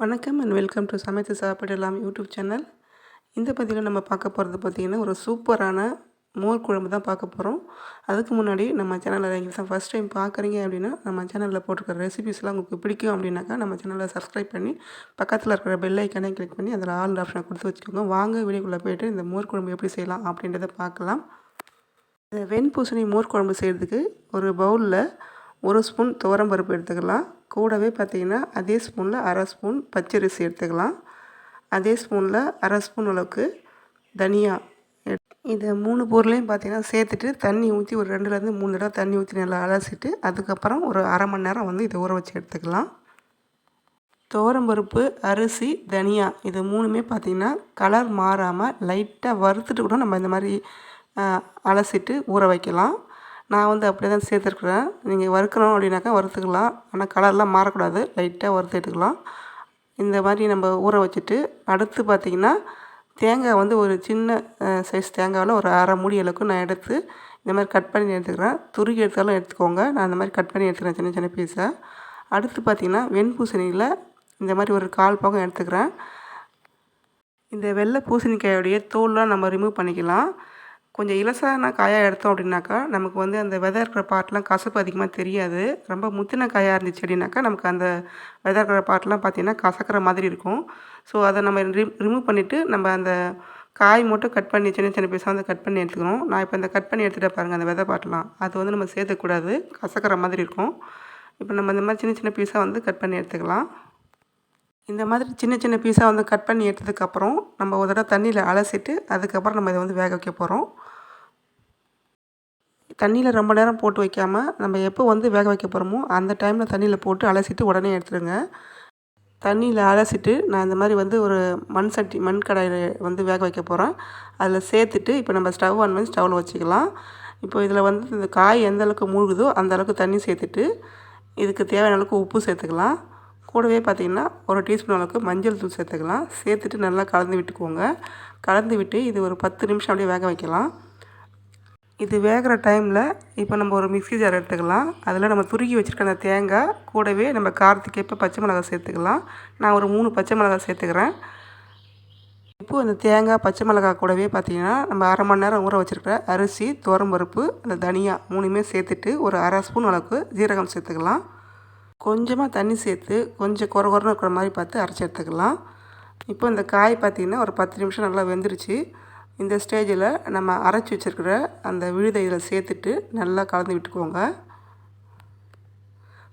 வணக்கம் and welcome to சமைத்து சாப்பிடலாம் யூடியூப் சேனல் இந்த பதிவில் நம்ம பார்க்க போகிறது பார்த்திங்கன்னா ஒரு சூப்பரான மோர் குழம்பு தான் பார்க்க போகிறோம். அதுக்கு முன்னாடி நம்ம சேனலில் நீங்கள் தான் ஃபஸ்ட் டைம் பார்க்குறீங்க அப்படின்னா நம்ம சேனலில் போட்டிருக்கிற ரெசிபிஸ்லாம் உங்களுக்கு பிடிக்கும் அப்படின்னாக்கா நம்ம சேனலை சப்ஸ்கிரைப் பண்ணி பக்கத்தில் இருக்கிற பெல் ஐக்கனே கிளிக் பண்ணி அதில் ஆல் ஆப்ஷனை கொடுத்து வச்சுக்கோங்க. வாங்க வீடியோக்குள்ளே போய்ட்டு இந்த மோர் குழம்பு எப்படி செய்யலாம் அப்படின்றத பார்க்கலாம். இந்த வெண்பூசணி மோர் குழம்பு செய்கிறதுக்கு ஒரு பவுலில் ஒரு ஸ்பூன் துவரம் பருப்பு எடுத்துக்கலாம். கூடவே பார்த்திங்கன்னா அதே ஸ்பூனில் அரை ஸ்பூன் பச்சரிசி எடுத்துக்கலாம். அதே ஸ்பூனில் அரை ஸ்பூன் அளவுக்கு தனியா இதை மூணு பொருளையும் பார்த்திங்கன்னா சேர்த்துட்டு தண்ணி ஊற்றி ஒரு ரெண்டுலேருந்து மூணு தடவை தண்ணி ஊற்றி நல்லா அலசிட்டு அதுக்கப்புறம் ஒரு அரை மணி நேரம் வந்து இதை ஊற வச்சு எடுத்துக்கலாம். துவரம்பருப்பு அரிசி தனியா இது மூணுமே பார்த்திங்கன்னா கலர் மாறாமல் லைட்டாக வறுத்துட்டு கூட நம்ம இந்த மாதிரி அலசிட்டு ஊற வைக்கலாம். நான் வந்து அப்படியே தான் சேர்த்துருக்குறேன். நீங்கள் வறுக்கணும் அப்படின்னாக்கா வறுத்துக்கலாம். ஆனால் கலர்லாம் மாறக்கூடாது. லைட்டாக வறுத்து எடுத்துக்கலாம். இந்த மாதிரி நம்ம ஊற வச்சுட்டு அடுத்து பார்த்திங்கன்னா தேங்காய் வந்து ஒரு சின்ன சைஸ் தேங்காயில் ஒரு அரை மூடி அளவுக்கு நான் எடுத்து இந்த மாதிரி கட் பண்ணி எடுத்துக்கிறேன். துருக்கி எடுத்தாலும் எடுத்துக்கோங்க. நான் இந்த மாதிரி கட் பண்ணி எடுத்துக்கிறேன் சின்ன சின்ன பீஸை அடுத்து பார்த்திங்கன்னா வெண்பூசணியில் இந்த மாதிரி ஒரு கால் பக்கம் எடுத்துக்கிறேன். இந்த வெள்ளை பூசணிக்காயோடைய தோல்லாம் நம்ம ரிமூவ் பண்ணிக்கலாம். கொஞ்சம் இலசான காயாக எடுத்தோம் அப்படின்னாக்கா நமக்கு வந்து அந்த விதை இருக்கிற பாட்டெலாம் கசப்பு அதிகமாக தெரியாது. ரொம்ப முத்தின காயாக இருந்துச்சு அப்படின்னாக்கா நமக்கு அந்த விதை இருக்கிற பாட்டெலாம் பார்த்திங்கன்னா கசக்கிற மாதிரி இருக்கும். ஸோ அதை நம்ம ரிம் ரிமூவ் பண்ணிவிட்டு நம்ம அந்த காய் மட்டும் கட் பண்ணி சின்ன சின்ன பீஸாக வந்து கட் பண்ணி எடுத்துக்கணும். நான் இப்போ இந்த கட் பண்ணி எடுத்துகிட்டு பாருங்கள் அந்த விதை பாட்டெலாம் அது வந்து நம்ம சேர்த்துக்கூடாது கசக்கிற மாதிரி இருக்கும். இப்போ நம்ம இந்த மாதிரி சின்ன சின்ன பீஸாக வந்து கட் பண்ணி எடுத்துக்கலாம். இந்த மாதிரி சின்ன சின்ன பீஸாக வந்து கட் பண்ணி எடுத்ததுக்கப்புறம் நம்ம ஒரு தடவை தண்ணியில் அலசிட்டு அதுக்கப்புறம் நம்ம இதை வந்து வேக வைக்க போகிறோம் தண்ணியில் ரொம்ப நேரம் போட்டு வைக்காமல் நம்ம எப்போ வந்து வேக வைக்க போகிறோமோ அந்த டைமில் தண்ணியில் போட்டு அலசிட்டு உடனே எடுத்துருங்க. தண்ணியில் அலசிட்டு நான் இந்த மாதிரி வந்து ஒரு மண் சட்டி மண் கடாயில் வந்து வேக வைக்க போகிறேன் அதில் சேர்த்துட்டு இப்போ நம்ம ஸ்டவ் ஆன் பண்ணி ஸ்டவ்வில் வச்சுக்கலாம். இப்போ இதில் வந்து இந்த காய் எந்த அளவுக்கு மூழ்குதோ அந்த அளவுக்கு தண்ணி சேர்த்துட்டு இதுக்கு தேவையான அளவுக்கு உப்பு சேர்த்துக்கலாம். கூடவே பார்த்திங்கன்னா ஒரு டீஸ்பூன் அளவுக்கு மஞ்சள் தூள் சேர்த்துக்கலாம். சேர்த்துட்டு நல்லா கலந்து விட்டுக்கோங்க. கலந்து விட்டு இது ஒரு பத்து நிமிஷம் அப்படியே வேக வைக்கலாம். இது வேகிற டைமில் இப்போ நம்ம ஒரு மிக்சி ஜார் எடுத்துக்கலாம். அதில் நம்ம துருக்கி வச்சுருக்க அந்த தேங்காய் கூடவே நம்ம காரத்துக்கு எப்போ பச்சை மிளகாய் சேர்த்துக்கலாம். நான் ஒரு மூணு பச்சை மிளகாய் சேர்த்துக்கிறேன். இப்போது அந்த தேங்காய் பச்சை மிளகாய் கூடவே பார்த்திங்கன்னா நம்ம அரை மணி நேரம் ஊற வச்சுருக்கிற அரிசி பருப்பு அந்த தனியாக மூணுமே சேர்த்துட்டு ஒரு அரை ஸ்பூன் அளவுக்கு ஜீரகம் சேர்த்துக்கலாம். கொஞ்சமாக தண்ணி சேர்த்து கொஞ்சம் குறை குறைன்னு இருக்கிற மாதிரி பார்த்து அரைச்சி எடுத்துக்கலாம். இப்போ இந்த காய் பார்த்திங்கன்னா ஒரு பத்து நிமிஷம் நல்லா வெந்துருச்சு. இந்த ஸ்டேஜில் நம்ம அரைச்சி வச்சுருக்கிற அந்த விழுதை இதில் சேர்த்துட்டு நல்லா கலந்து விட்டுக்கோங்க.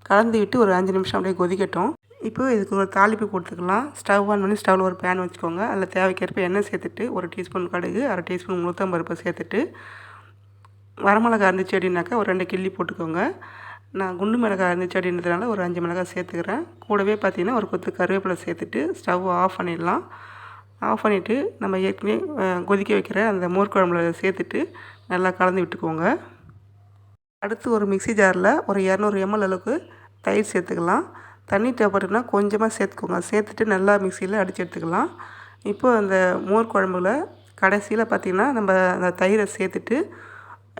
கலந்து விட்டு ஒரு அஞ்சு நிமிஷம் அப்படியே கொதிக்கட்டும். இப்போ இதுக்கு ஒரு தாளிப்பு கொடுத்துக்கலாம் ஸ்டவ் ஆன் பண்ணி ஸ்டவ்வில் ஒரு பேன் வச்சுக்கோங்க. அதில் தேவைக்கேற்ப எண்ணெய் சேர்த்துட்டு ஒரு டீஸ்பூன் கடுகு அரை டீஸ்பூன் முழுத்தம்பருப்பை சேர்த்துட்டு வரமிளகா இருந்துச்சு அப்படின்னாக்கா ஒரு ரெண்டு கிள்ளி போட்டுக்கோங்க. நான் குண்டு மிளகாய் இருந்துச்சு அப்படின்றதுனால ஒரு அஞ்சு மிளகாய் சேர்த்துக்கிறேன். கூடவே பார்த்திங்கன்னா ஒரு கொத்து கருவேப்பிலை சேர்த்துட்டு ஸ்டவ் ஆஃப் பண்ணிடலாம். ஆஃப் பண்ணிவிட்டு நம்ம ஏற்கனவே கொதிக்க வைக்கிற அந்த மோர் குழம்புல சேர்த்துட்டு நல்லா கலந்து விட்டுக்கோங்க. அடுத்து ஒரு மிக்சி ஜாரில் ஒரு இரநூறு எம்எல் அளவுக்கு தயிர் சேர்த்துக்கலாம். தண்ணி தேவைப்பட்டுனா கொஞ்சமாக சேர்த்துக்கோங்க. சேர்த்துட்டு நல்லா மிக்சியில் அடித்து எடுத்துக்கலாம். இப்போ அந்த மோர் குழம்புல கடைசியில் பார்த்திங்கன்னா நம்ம அந்த தயிரை சேர்த்துட்டு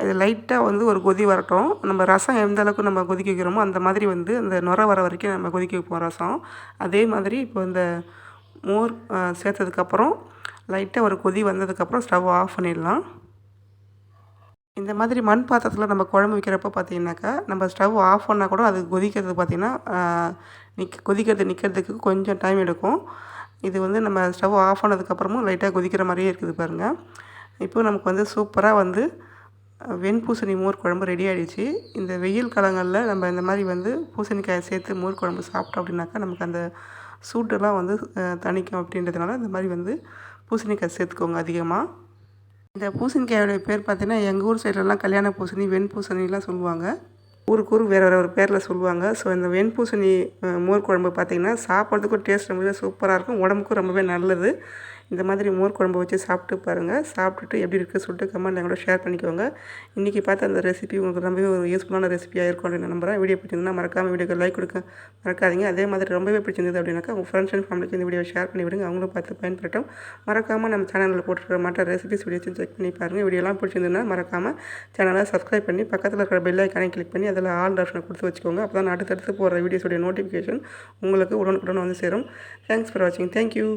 அது லைட்டாக வந்து ஒரு கொதி வரட்டும். நம்ம ரசம் எந்த அளவுக்கு நம்ம கொதிக்க வைக்கிறோமோ அந்த மாதிரி வந்து அந்த நுர வர வரைக்கும் நம்ம கொதிக்க வைப்போம் ரசம். அதே மாதிரி இப்போ இந்த மோர் சேர்த்ததுக்கப்புறம் லைட்டாக ஒரு கொதி வந்ததுக்கப்புறம் ஸ்டவ் ஆஃப் பண்ணிடலாம். இந்த மாதிரி மண் பாத்திரத்தில் நம்ம குழம்பு வைக்கிறப்ப பார்த்தீங்கன்னாக்கா நம்ம ஸ்டவ் ஆஃப் பண்ணால் கூட அது கொதிக்கிறது பார்த்திங்கன்னா நிக் கொதிக்கிறது நிற்கிறதுக்கு கொஞ்சம் டைம் எடுக்கும். இது வந்து நம்ம ஸ்டவ் ஆஃப் பண்ணதுக்கப்புறமும் லைட்டாக கொதிக்கிற மாதிரியே இருக்குது பாருங்கள் இப்போ நமக்கு வந்து சூப்பராக வந்து வெண்பூசணி மோர் குழம்பு ரெடி ஆகிடுச்சு இந்த வெயில் காலங்களில் நம்ம இந்த மாதிரி வந்து பூசணிக்காயை சேர்த்து மோர் குழம்பு சாப்பிட்டோம் அப்படின்னாக்கா நமக்கு அந்த சூட்டெல்லாம் வந்து தணிக்கும் அப்படின்றதுனால இந்த மாதிரி வந்து பூசணிக்காய் சேர்த்துக்கோங்க அதிகமாக இந்த பூசணிக்காயோடைய பேர் பார்த்திங்கன்னா எங்கள் ஊர் சைட்லலாம் கல்யாண பூசணி வெண்பூசணிலாம் சொல்லுவாங்க. ஊருக்கு ஊர் வேறு வேறு ஒரு பேரில் சொல்லுவாங்க. ஸோ இந்த வெண்பூசணி மோர் குழம்பு பார்த்திங்கன்னா சாப்பிட்றதுக்கும் டேஸ்ட் ரொம்பவே சூப்பராக இருக்கும். உடம்புக்கும் ரொம்பவே நல்லது. இந்த மாதிரி மோர் குழம்பு வச்சு சாப்பிட்டு பாருங்கள் சாப்பிட்டுட்டு எப்படி இருக்குது சொல்லிட்டு கமெண்ட் எங்களோட ஷேர் பண்ணிக்கோங்க. இன்றைக்கி பார்த்த அந்த ரெசிபி உங்களுக்கு ரொம்பவே ஒரு யூஸ்ஃபுல்லான ரெசிபியாக இருக்கும் அப்படின்னு நம்புகிறேன் வீடியோ பிடிச்சிருந்தா மறக்காமல் வீடியோக்கு லைக் கொடுக்க மறக்காதீங்க. அதே மாதிரி ரொம்பவே பிடிச்சிருந்தது அப்படின்னாக்கா உங்கள் ஃப்ரெண்ட்ஸ் அண்ட் ஃபேமிலிக்கு இந்த வீடியோ ஷேர் பண்ணி விடுங்க. அவங்களும் பார்த்து பயன்படுத்தும் மறக்காமல் நம்ம சேனலில் போட்டுருக்க மாட்ட ரெசிபிஸ் வீடியோஸும் செக் பண்ணி பாருங்கள் வீடியோலாம் பிடிச்சிருந்ததுன்னா மறக்காமல் சேனலை சப்ஸ்கிரைப் பண்ணி பக்கத்தில் இருக்கிற பெல் ஐக்கானே கிளிக் பண்ணி அதில் ஆல் ஆப்ஷனை கொடுத்து வச்சுக்கோங்க. அப்போ தான் அடுத்தடுத்து போகிற வீடியோஸுடைய நோட்டிஃபிகேஷன் உங்களுக்கு உடனுக்குடன் வந்து சேரும். தேங்க்ஸ் ஃபார் வாட்சிங் தேங்க்யூ